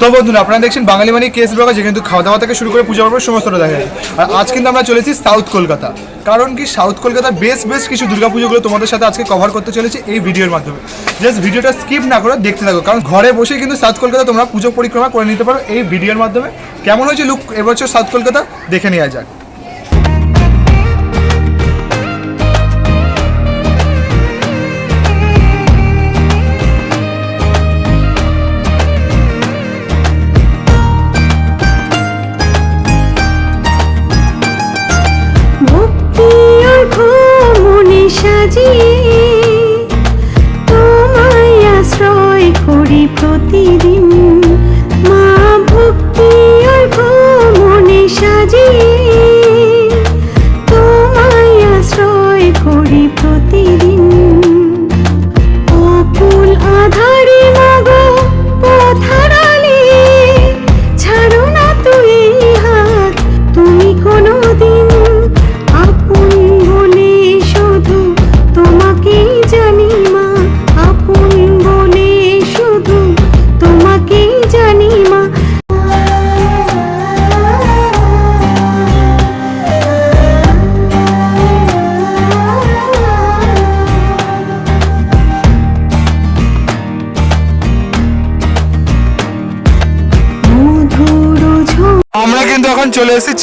তো বন্ধুরা, আপনারা দেখছেন বাঙালি মানে কেস ব্লগার, যে কিন্তু খাওয়া দাওয়া থেকে শুরু করে পূজা পর্ব সমস্তটা দেখা যায় আর আজ কিন্তু আমরা চলেছি সাউথ কলকাতা। কারণ কি সাউথ কলকাতার বেশ বেশ কিছু দুর্গাপুজোগুলো তোমাদের সাথে আজকে কভার করতে চলেছে এই ভিডিওর মাধ্যমে। জাস্ট ভিডিওটা স্কিপ না করে দেখতে থাকো, কারণ ঘরে বসে কিন্তু সাউথ কলকাতা তোমরা পুজো পরিক্রমা করে নিতে পারো এই ভিডিওর মাধ্যমে। কেমন হয়েছে লুক এবছর সাউথ কলকাতা? দেখে নেওয়া যাক।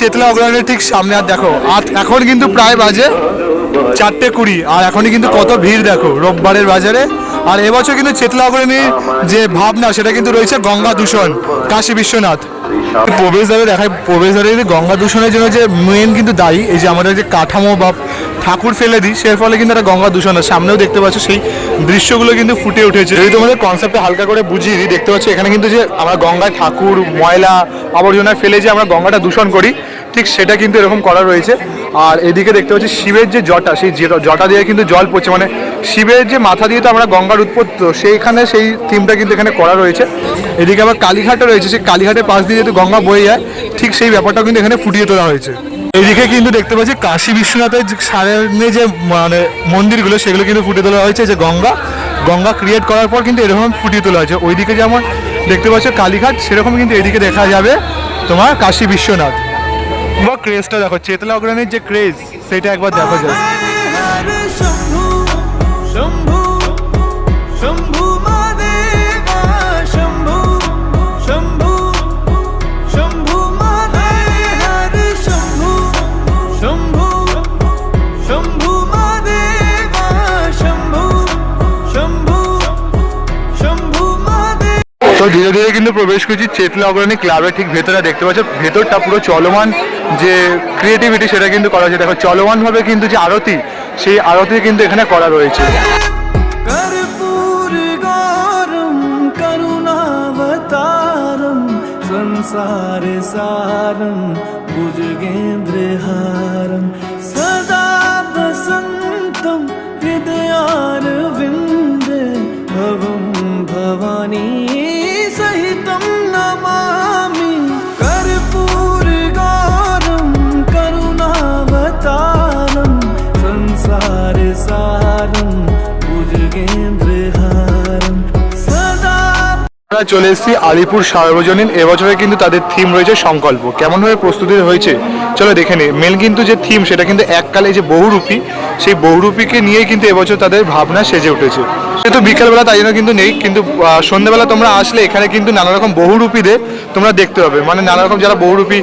চেতলা অগ্রহণের ঠিক সামনে, আর দেখো, আর এখন কিন্তু প্রায় বাজে চারটে কুড়ি, আর এখনই কিন্তু কত ভিড় দেখো, রোববারের বাজারে। আর এবছর কিন্তু চেতলা অগ্রণীর যে ভাবনা, সেটা কিন্তু রয়েছে গঙ্গা দূষণ, কাশী বিশ্বনাথ। প্রবেশদ্বারে দেখায়, প্রবেশদ্বারে গঙ্গা দূষণের জন্য যে মেন কিন্তু দায়ী, এই যে আমাদের যে কাঠামো বা ঠাকুর ফেলে দিই সের ফলে কিন্তু একটা গঙ্গা দূষণ সামনেও দেখতে পাচ্ছ, সেই দৃশ্যগুলো কিন্তু ফুটে উঠেছে। যদি তোমাদের কনসেপ্টটা হালকা করে বুঝিয়ে দিই, দেখতে পাচ্ছ, এখানে কিন্তু যে আমরা গঙ্গায় ঠাকুর, ময়লা, আবর্জনা ফেলে যে আমরা গঙ্গাটা দূষণ করি ঠিক সেটা কিন্তু এরকম করা রয়েছে। আর এদিকে দেখতে পাচ্ছি শিবের যে জটা, সেই জটা দিয়ে কিন্তু জল পড়ছে। মানে শিবের যে মাথা দিয়ে তো আমরা গঙ্গার উৎপত্তি সেইখানে সেই থিমটা কিন্তু এখানে করা রয়েছে। এদিকে আবার কালীঘাটও রয়েছে, সেই কালীঘাটের পাশ দিয়ে যেহেতু গঙ্গা বয়ে যায়, ঠিক সেই ব্যাপারটাও কিন্তু এখানে ফুটিয়ে তোলা হয়েছে। এদিকে কিন্তু দেখতে পাচ্ছি কাশী বিশ্বনাথের সামনে যে মানে মন্দিরগুলো, সেগুলো কিন্তু ফুটিয়ে তোলা হয়েছে, যে গঙ্গা। গঙ্গা ক্রিয়েট করার পর কিন্তু এরকম ফুটিয়ে তোলা হয়েছে। ওইদিকে যেমন দেখতে পাচ্ছ কালীঘাট সেরকম কিন্তু এদিকে দেখা যাবে তোমার কাশী বিশ্বনাথ। বা ক্রেজটা দেখো চেতলা অগ্রণীর যে ক্রেজ সেটা একবার দেখা যায় তো ধীরে ধীরে কিন্তু প্রবেশ করছি চেতলা অগ্রণী ক্লাবের ঠিক ভেতরে দেখতে পাচ্ছ ভেতরটা পুরো চলমান যে ক্রিয়েটিভিটি সেটা কিন্তু করা হয়েছে দেখো চলমানভাবে কিন্তু যে আরতি সেই আরতি কিন্তু এখানে করা রয়েছে कर्पूर गौरम करुणावतारम संसार सारम আমরা চলে এসেছি, আলিপুর সার্বজনীন। এবছরে কিন্তু তাদের থিম রয়েছে সংকল্প। কেমনভাবে প্রস্তুতি হয়েছে? চলো দেখে নিই। মেন কিন্তু যে থিম সেটা কিন্তু এককালে যে বহুরূপী, সেই বহুরূপীকে নিয়েই কিন্তু এবছর তাদের ভাবনা সেজে উঠেছে। যেহেতু বিকেলবেলা, তাই জন্য কিন্তু নেই। কিন্তু সন্ধ্যেবেলা তোমরা আসলে এখানে কিন্তু নানা রকম বহুরূপীদের তোমরা দেখতে পাবে। মানে নানা রকম যারা বহুরূপী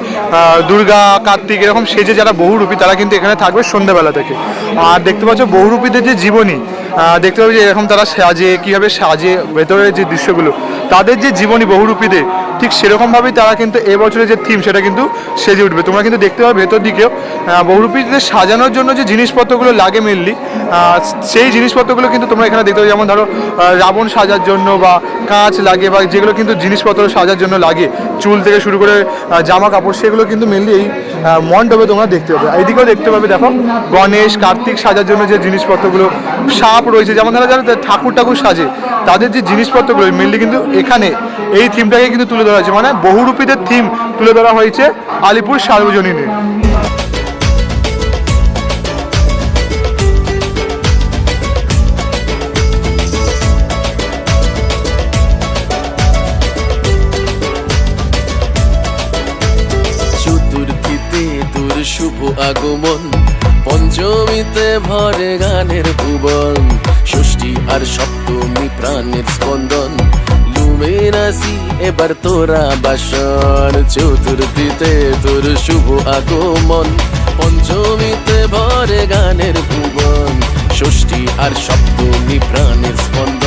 দুর্গা, কার্তিক এরকম সেজে যারা বহুরূপী, তারা কিন্তু এখানে থাকবে সন্ধ্যেবেলা থেকে। আর দেখতে পাচ্ছ, বহুরূপীদের যে জীবনী দেখতে পাবে যে এরকম তারা সাজে, কীভাবে সাজে ভেতরের যে দৃশ্যগুলো, তাদের যে জীবনী বহুরূপীদের ঠিক সেরকমভাবেই তারা কিন্তু এবছরের যে থিম সেটা কিন্তু সেজে উঠবে। তোমরা কিন্তু দেখতে পাবে ভেতর দিকেও আহ, বহুরূপীদের সাজানোর জন্য যে জিনিসপত্রগুলো লাগে মেনলি সেই জিনিসপত্রগুলো কিন্তু তোমরা এখানে দেখতে পাবে। যেমন ধরো রাবণ সাজার জন্য বা কাঁচ লাগে বা যেগুলো কিন্তু জিনিসপত্র সাজার জন্য লাগে চুল থেকে শুরু করে জামা কাপড় সেগুলো কিন্তু মেনলি এই মণ্ডপে তোমরা দেখতে পাবে। এইদিকেও দেখতে পাবে দেখো গণেশ কার্তিক সাজার জন্য যে জিনিসপত্রগুলো সাপ রয়েছে যেমন ধরো যারা ঠাকুর ঠাকুর সাজে তাদের যে জিনিসপত্রগুলো মেনলি কিন্তু এখানে এই থিমটাকে কিন্তু তুলে ধরা হয়েছে। মানে বহুরূপীদের থিম তুলে ধরা হয়েছে আলিপুর সার্বজনীনে। শুভ আগমন, পঞ্চমীতে ভরে গানের ভুবন, ষষ্ঠী আর সপ্তমী প্রাণের স্পন্দন। লুমেনাসি এবার তোরা বাসন চতুর্থীতে তোর শুভ আগমন, পঞ্চমীতে ভরে গানের ভুবন, ষষ্ঠী আর সপ্তমী প্রাণের স্পন্দন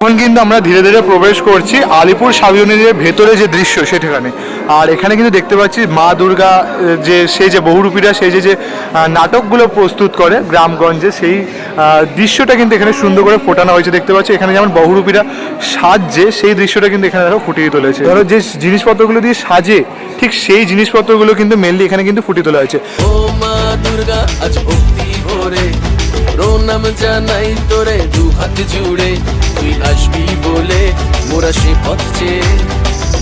এখন কিন্তু আমরা ধীরে ধীরে প্রবেশ করছি আলিপুর সাবিউনির ভেতরে যে দৃশ্য সেখানে। আর এখানে কিন্তু দেখতে পাচ্ছি মা দুর্গা যে সেই যে বহুরূপীরা, সেই যে যে নাটকগুলো প্রস্তুত করে গ্রামগঞ্জে, সেই দৃশ্যটা কিন্তু এখানে সুন্দর করে ফোটানো হয়েছে। দেখতে পাচ্ছি এখানে যেমন বহুরূপীরা সাজছে, সেই দৃশ্যটা কিন্তু এখানে দেখো ফুটিয়ে তুলেছে। ধরো যে জিনিসপত্রগুলো দিয়ে সাজে, ঠিক সেই জিনিসপত্রগুলো কিন্তু মেনলি এখানে কিন্তু ফুটিয়ে তোলা হয়েছে। ও মা দুর্গা প্রণাম জানাই তোরে, দু হাত জুড়ে। তুই আসবি বলে মোরা সে পথ চেয়ে।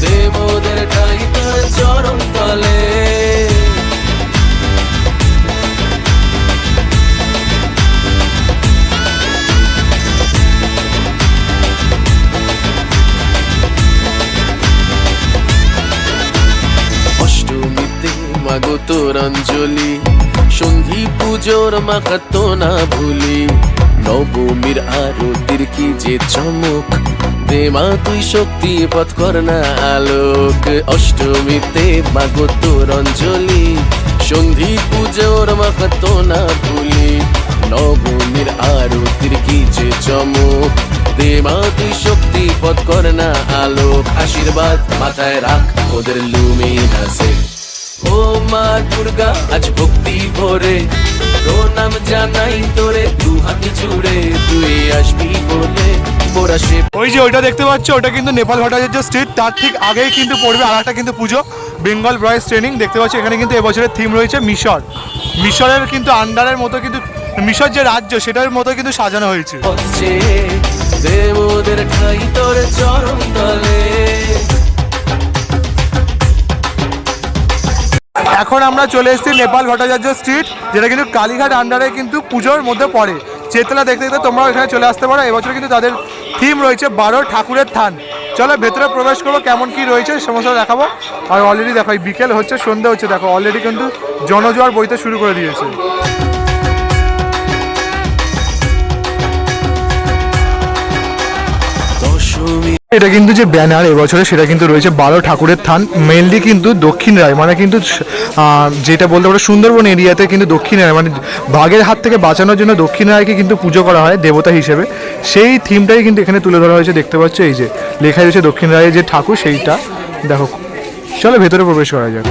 দেবদের ঠাই তোর চরণ তলে। অষ্টমীতে মাগো তোর অঞ্জলি। পুজোর মাখাত না ভুলি। নবমীর আরতির কি যে চমক? দে মা, তুই শক্তি পথ কর না আলোক। অষ্টমীতে মাগো তোর অঞ্জলি। সন্ধি পুজোর মাখাত না ভুলি। নবমীর আরতির কি যে চমক? দে মা, তুই শক্তি পথ কর না আলোক। আশীর্বাদ মাথায় রাখ, ওদের লুমিনাসে। ও মা, দুর্গা, আজ ভক্তি ভরে। প্রণাম জানাই তোরে দু হাত জুড়ে তুই আসবি বলে মোরা সে ওই যে ওইটা দেখতে পাচ্ছ ওটা কিন্তু নেপাল ভট্টাচার্য স্ট্রিট তার ঠিক আগেই কিন্তু পড়বে আর একটা কিন্তু পুজো বেঙ্গল ব্রয়েস ট্রেনিং দেখতে পাচ্ছ এখানে কিন্তু এবছরের থিম রয়েছে মিশর। মিশরের কিন্তু আন্ডারের মতো কিন্তু মিশর যে রাজ্য সেটার মতো কিন্তু সাজানো হয়েছে। দেবদের ঠাই তোর চরণ তলে। এখন আমরা চলে এসেছি নেপাল ভট্টাচার্য স্ট্রিট যেটা কিন্তু কালীঘাট আন্ডারে কিন্তু পুজোর মধ্যে পড়ে। চেতলা দেখতে দেখতে তোমরাও এখানে চলে আসতে পারো। এবছর কিন্তু তাদের থিম রয়েছে বারো ঠাকুরের থান। চলো ভেতরে প্রবেশ করব, কেমন কি রয়েছে সমস্ত দেখাবো। আর অলরেডি দেখো বিকেল হচ্ছে, সন্ধে হচ্ছে, দেখো অলরেডি কিন্তু জনজোয়ার বইতে শুরু করে দিয়েছে। দশমী এটা কিন্তু যে ব্যানার এবছরে, সেটা কিন্তু রয়েছে বারো ঠাকুরের থান মেনলি কিন্তু দক্ষিণ রায় মানে কিন্তু যেটা বলতে পারো সুন্দরবন এরিয়াতে কিন্তু দক্ষিণ রায় মানে বাঘের হাত থেকে বাঁচানোর জন্য দক্ষিণ রায়কে কিন্তু পুজো করা হয় দেবতা হিসেবে। সেই থিমটাই কিন্তু এখানে তুলে ধরা হয়েছে, দেখতে পাচ্ছ এই যে লেখা রয়েছে দক্ষিণ রায়ের যে ঠাকুর, সেইটা। দেখো, চলো ভেতরে প্রবেশ করা যাক।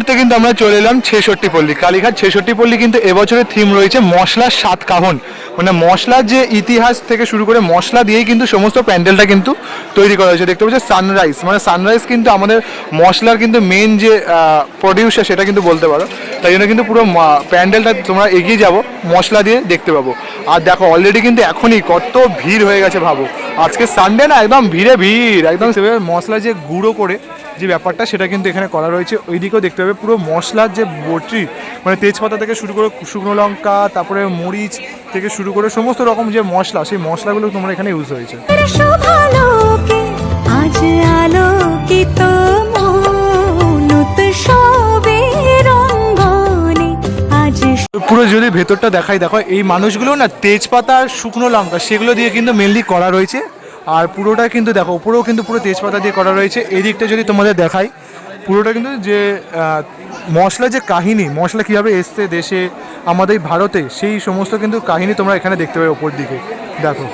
মুহূর্তে কিন্তু আমরা চলে এলাম ছেষট্টি পল্লী। কালীঘাট ছেষট্টি পল্লী কিন্তু এবছরের থিম রয়েছে মশলার সাত কাহন। মানে মশলার যে ইতিহাস থেকে শুরু করে মশলা দিয়েই কিন্তু সমস্ত প্যান্ডেলটা কিন্তু তৈরি করা হয়েছে। দেখতে পাচ্ছি সানরাইজ মানে সানরাইজ কিন্তু আমাদের মশলার কিন্তু মেন যে প্রডিউসার সেটা কিন্তু বলতে পারো। তাই জন্য কিন্তু পুরো প্যান্ডেলটা তোমরা এগিয়ে যাব, মশলা দিয়ে দেখতে পাবো। আর দেখো অলরেডি কিন্তু এখনই কত ভিড় হয়ে গেছে ভাবো। আজকে সানডে না একদম ভিড়ে ভিড় একদম মশলা যে গুঁড়ো করে যে ব্যাপারটা সেটা কিন্তু এখানে করা রয়েছে। ওইদিকেও দেখতে হবে পুরো মশলার যে বটি মানে তেজপাতা থেকে শুরু করে শুকনো লঙ্কা তারপরে মরিচ থেকে শুরু করে সমস্ত রকম যে মশলা সেই মশলাগুলো তোমার এখানে ইউজ হয়েছে। আজ আলোকিত পুরো যদি ভেতরটা দেখাই, দেখো, এই মানুষগুলো না তেজপাতা শুকনো লঙ্কা, সেগুলো দিয়ে কিন্তু মেনলি করা রয়েছে। আর পুরোটা কিন্তু দেখো, উপরেও কিন্তু পুরো তেজপাতা দিয়ে করা রয়েছে। এই দিকটা যদি তোমাদের দেখাই, পুরোটা কিন্তু যে মশলা যে কাহিনী, মশলা কীভাবে এসছে দেশে, আমাদের ভারতে, সেই সমস্ত কিন্তু কাহিনী তোমরা এখানে দেখতে পাবে ওপর দিকে। দেখো।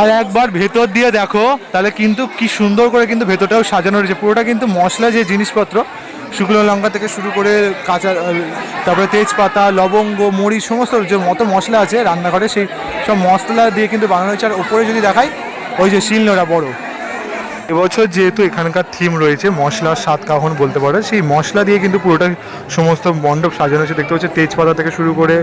আর একবার ভেতর দিয়ে দেখো, তাহলে কিন্তু কি সুন্দর করে কিন্তু ভেতরটাও সাজানো রয়েছে। পুরোটা কিন্তু মশলা যে জিনিসপত্র, শুকনো লঙ্কা থেকে শুরু করে কাঁচা তারপরে তেজপাতা, লবঙ্গ, মরিচ, সমস্ত যে মতো মশলা আছে রান্নাঘরে, সেই সব মশলা দিয়ে কিন্তু বানানো হয়েছে। আর ওপরে যদি দেখাই, ওই যে শিলনোড়া বড়। এবছর যেহেতু এখানকার থিম রয়েছে মশলার স্বাদ কাহন বলতে পারো, সেই মশলা দিয়ে কিন্তু পুরোটা সমস্ত মণ্ডপ সাজানো হয়েছে। দেখতে পাচ্ছি, তেজপাতা থেকে শুরু করে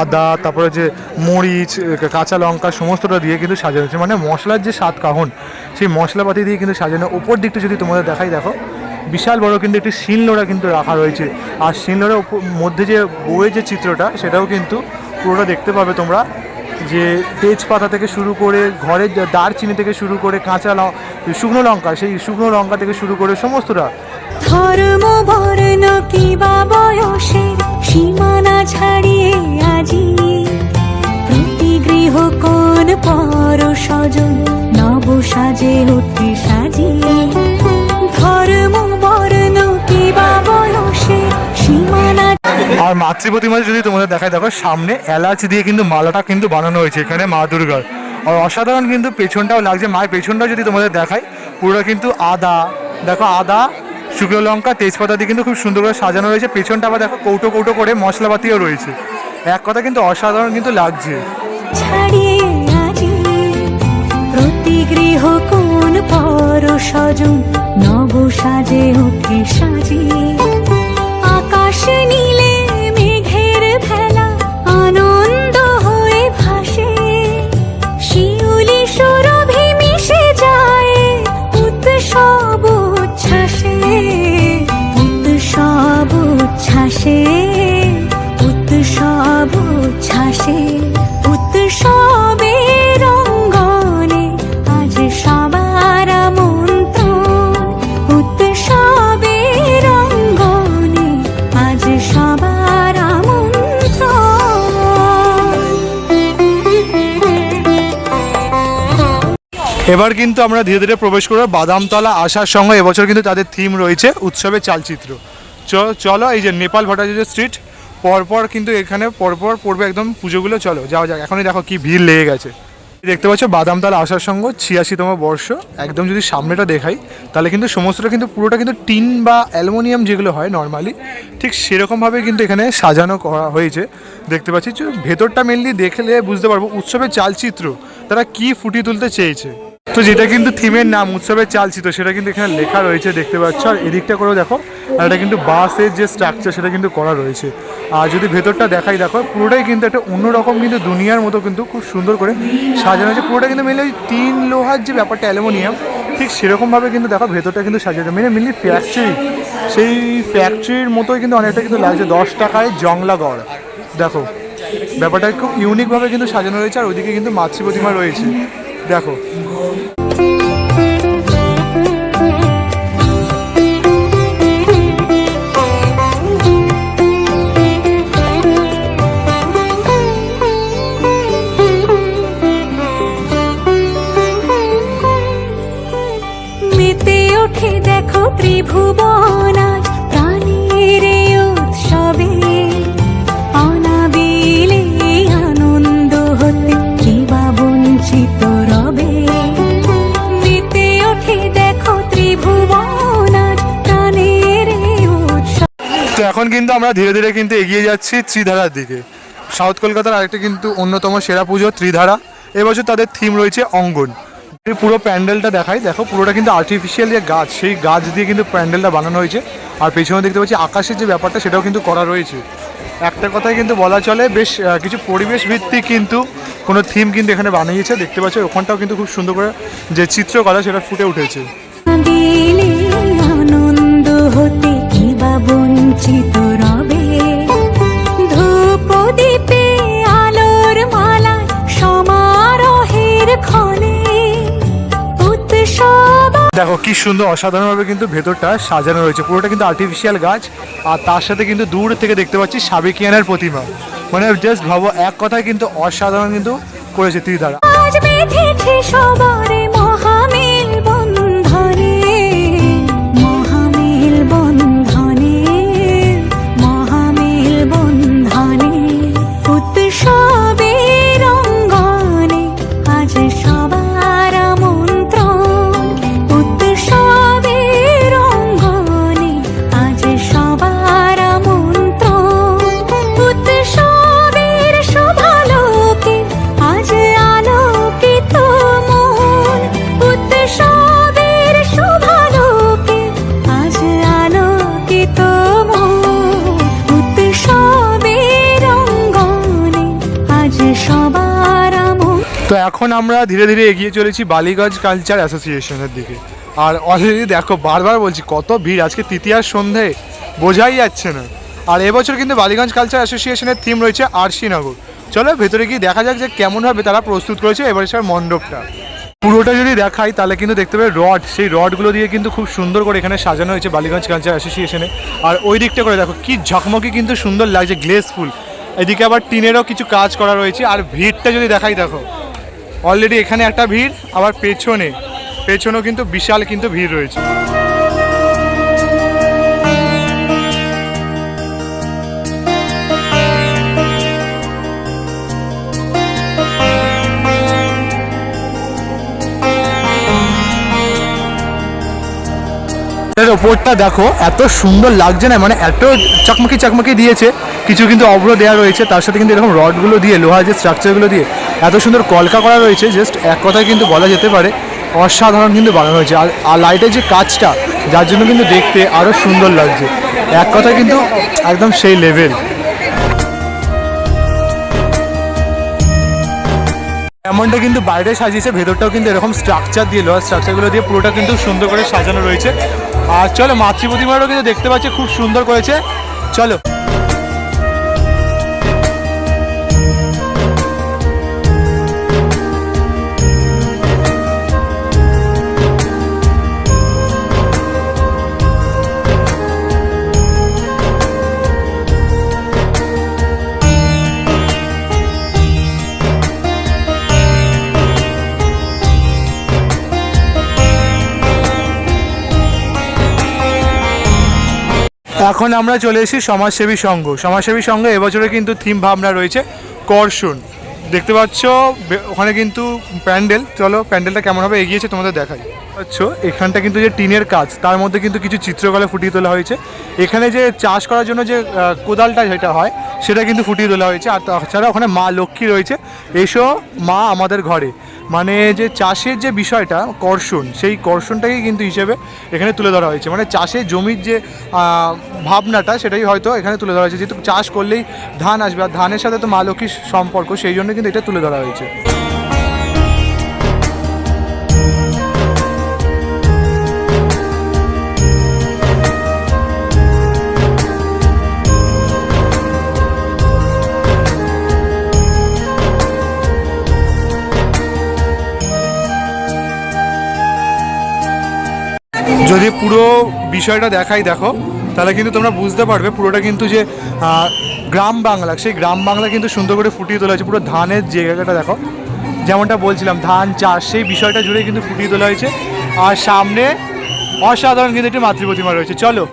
আদা, তারপরে যে মরিচ, কাঁচা লঙ্কা, সমস্তটা দিয়ে কিন্তু সাজানো হয়েছে। মানে মশলার যে স্বাদ কাহন, সেই মশলাপাতি দিয়ে কিন্তু সাজানো। উপর দিকটা যদি তোমাদের দেখাই, দেখো, বিশাল বড় কিন্তু একটি শিলনোড়া কিন্তু রাখা রয়েছে। আর শিলনোড়ার মধ্যে যে বইয়ের যে চিত্রটা, সেটাও কিন্তু পুরোটা দেখতে পাবে তোমরা। যে তেজপাতা থেকে শুরু করে ঘরের দারচিনি থেকে শুরু করে কাঁচা শুকনো লঙ্কা, সেই শুকনো লঙ্কা থেকে শুরু করে সমস্তটা। ধর্ম বর্ণ কিবা বয়সের সীমানা ছাড়িয়ে আজি? প্রতি গৃহ কোন পর স্বজন নব সাজে উঠে সাজিয়ে আর মাতৃ প্রতিমা যদি তোমাদের দেখায়, দেখো সামনে এলাচ দিয়ে কিন্তু মালাটা কিন্তু বানানো হয়েছে এখানে মা দুর্গার। আর অসাধারণ কিন্তু পেছনটাও লাগছে। মায়ের পেছনটা যদি তোমাদের দেখায়, পুরোটা কিন্তু আদা, দেখো আদা, শুকনো লঙ্কা, তেজপাতা দিয়ে কিন্তু খুব সুন্দর করে সাজানো রয়েছে। পেছনটা আবার দেখো কৌটো কৌটো করে মশলাপাতিও রয়েছে। এক কথা কিন্তু অসাধারণ কিন্তু লাগছে। আকাশ নীলে এবার কিন্তু আমরা ধীরে ধীরে প্রবেশ করব। বাদামতলা আসার সঙ্গে এবছর কিন্তু তাদের থিম রয়েছে উৎসবের চালচিত্র। চলো এই যে নেপাল ভট্টাচার্য স্ট্রিট পরপর কিন্তু এখানে পরপর পড়বে একদম পুজোগুলো, চলো যাওয়া যাক। এখনই দেখো কি ভিড় লেগে গেছে। দেখতে পাচ্ছ বাদামতলা আসার সঙ্গে ছিয়াশিতম বর্ষ। একদম যদি সামনেটা দেখাই, তাহলে কিন্তু সমস্তটা কিন্তু পুরোটা কিন্তু টিন বা অ্যালুমিনিয়াম যেগুলো হয় নর্মালি ঠিক সেরকমভাবে কিন্তু এখানে সাজানো করা হয়েছে। দেখতে পাচ্ছি ভেতরটা মেনলি দেখলে বুঝতে পারব উৎসবের চালচিত্র, তারা কি ফুটিয়ে তুলতে চেয়েছে। তো যেটা কিন্তু থিমের নাম, উৎসবের চালচিত্র সেটা কিন্তু এখানে লেখা রয়েছে, দেখতে পাচ্ছ। আর এদিকটা করেও দেখো, আর এটা কিন্তু বাসের যে স্ট্রাকচার সেটা কিন্তু করা রয়েছে। আর যদি ভেতরটা দেখাই, দেখো, পুরোটাই কিন্তু একটা অন্যরকম কিন্তু দুনিয়ার মতো কিন্তু খুব সুন্দর করে সাজানো হয়েছে। পুরোটা কিন্তু মেনলি তিন লোহার যে ব্যাপারটা, অ্যালুমিনিয়াম, ঠিক সেরকমভাবে কিন্তু দেখো, ভেতরটা কিন্তু সাজানো মেনে মেনলি ফ্যাক্টরি সেই ফ্যাক্টরির মতোই কিন্তু অনেকটা কিন্তু লাগছে। দশ টাকায় জংলাগড়, দেখো। ব্যাপারটা খুব ইউনিকভাবে কিন্তু সাজানো রয়েছে, আর ওইদিকে কিন্তু মাতৃ প্রতিমা রয়েছে। দেখো। এখন কিন্তু আমরা ধীরে ধীরে কিন্তু এগিয়ে যাচ্ছি ত্রিধারার দিকে। সাউথ কলকাতার আরেকটা কিন্তু অন্যতম সেরা পুজো ত্রিধারা। এবছর তাদের থিম রয়েছে অঙ্গন। পুরো প্যান্ডেলটা দেখাই। দেখো, পুরোটা কিন্তু আর্টিফিশিয়াল যে গাছ, সেই গাছ দিয়ে কিন্তু প্যান্ডেলটা বানানো হয়েছে। আর পেছনে দেখতে পাচ্ছি আকাশের যে ব্যাপারটা, সেটাও কিন্তু করা রয়েছে। একটা কথাই কিন্তু বলা চলে, বেশ কিছু পরিবেশ ভিত্তিক কিন্তু কোনো থিম কিন্তু এখানে বানিয়েছে। দেখতে পাচ্ছ, ওখানটাও কিন্তু খুব সুন্দর করে যে চিত্রকলা, সেটা ফুটে উঠেছে। আনন্দ হতে বঞ্চিত রবে। ধূপ দীপে আলোর মালা সমারোহের ক্ষণে উৎসব দেখো কি সুন্দর অসাধারণভাবে কিন্তু ভেতরটা সাজানো রয়েছে। পুরোটা কিন্তু আর্টিফিশিয়াল গাছ আর তার সাথে কিন্তু দূর থেকে দেখতে পাচ্ছি সাবেকিয়ানের প্রতিমা। মানে জাস্ট ভাবো এক কথায় কিন্তু অসাধারণ কিন্তু করেছে ত্রিধারা। আমরা ধীরে ধীরে এগিয়ে চলেছি বালিগঞ্জ কালচার অ্যাসোসিয়েশনের দিকে। আর অলরেডি দেখো, বারবার বলছি, কত ভিড়, আজকে তৃতীয়ার সন্ধে বোঝাই যাচ্ছে না। আর এবছর কিন্তু বালিগঞ্জ কালচার অ্যাসোসিয়েশনের থিম রয়েছে আরশিনগর চলো ভেতরে গিয়ে দেখা যাক যে কেমনভাবে তারা প্রস্তুত করেছে এবারের মণ্ডপটা। পুরোটা যদি দেখাই, তাহলে কিন্তু দেখতে পাবে রড। সেই রডগুলো দিয়ে কিন্তু খুব সুন্দর করে এখানে সাজানো হয়েছে বালিগঞ্জ কালচার অ্যাসোসিয়েশনে আর ওই দিকটা করে দেখো, কি ঝকমকি কিন্তু সুন্দর লাগছে গ্লেসফুল এদিকে আবার টিনেরও কিছু কাজ করা রয়েছে, আর ভিড়টা যদি দেখাই, দেখো। অলরেডি এখানে একটা ভিড়, আবার পেছনে। পেছনেও কিন্তু বিশাল কিন্তু ভিড় রয়েছে। ওপরটা দেখো, এত সুন্দর লাগছে না মানে এত চকমকি চকমকি দিয়েছে। কিছু কিন্তু অভ্র দেওয়া রয়েছে, তার সাথে কিন্তু এরকম রডগুলো দিয়ে, লোহার যে স্ট্রাকচারগুলো দিয়ে এত সুন্দর কলকা করা রয়েছে জাস্ট এক কথায় কিন্তু বলা যেতে পারে অসাধারণ কিন্তু বানানো হয়েছে। আর লাইটের যে কাজটা, যার জন্য কিন্তু দেখতে আরও সুন্দর লাগছে। এক কথায় কিন্তু একদম সেই লেভেল এমনটা কিন্তু বাইরে সাজিয়েছে, ভেতরটাও কিন্তু এরকম স্ট্রাকচার দিয়ে লোহার স্ট্রাকচারগুলো দিয়ে পুরোটা কিন্তু সুন্দর করে সাজানো রয়েছে। আর চলো মাতৃ কিন্তু দেখতে পাচ্ছি, খুব সুন্দর করেছে। চলো। এখন আমরা চলে এসেছি সমাজসেবী সংঘ। সমাজসেবী সংঘ এবছরে কিন্তু থিম ভাবনা রয়েছে, কর্ষণ। দেখতে পাচ্ছ ওখানে কিন্তু প্যান্ডেল। চলো, প্যান্ডেলটা কেমন হবে এগিয়েছে তোমাদের দেখাই। পাচ্ছ, এখানটা কিন্তু যে টিনের কাজ, তার মধ্যে কিন্তু কিছু চিত্রকলা ফুটিয়ে তোলা হয়েছে। এখানে যে চাষ করার জন্য যে কোদালটা যেটা হয়, সেটা কিন্তু ফুটিয়ে তোলা হয়েছে। আর তাছাড়া ওখানে মা লক্ষ্মী রয়েছে। এসো মা আমাদের ঘরে। মানে যে চাষের যে বিষয়টা, কর্ষণ, সেই কর্ষণটাকেই কিন্তু হিসেবে এখানে তুলে ধরা হয়েছে। মানে চাষের জমির যে ভাবনাটা, সেটাই হয়তো এখানে তুলে ধরা হয়েছে। যেহেতু চাষ করলেই ধান আসবে, আর ধানের সাথে তো মা লক্ষ্মীর সম্পর্ক, সেই জন্য কিন্তু এটা তুলে ধরা হয়েছে। বিষয়টা দেখাই, দেখো। তাহলে কিন্তু তোমরা বুঝতে পারবে পুরোটা কিন্তু যে গ্রাম বাংলা, সেই গ্রাম বাংলা কিন্তু সুন্দর করে ফুটিয়ে তোলা হয়েছে। পুরো ধানের জায়গাটা, দেখো। যেমনটা বলছিলাম, ধান, চাষ, সেই বিষয়টা জুড়ে কিন্তু ফুটিয়ে তোলা হয়েছে। আর সামনে অসাধারণ কিন্তু একটি মাতৃপ্রতিমা রয়েছে। চলো।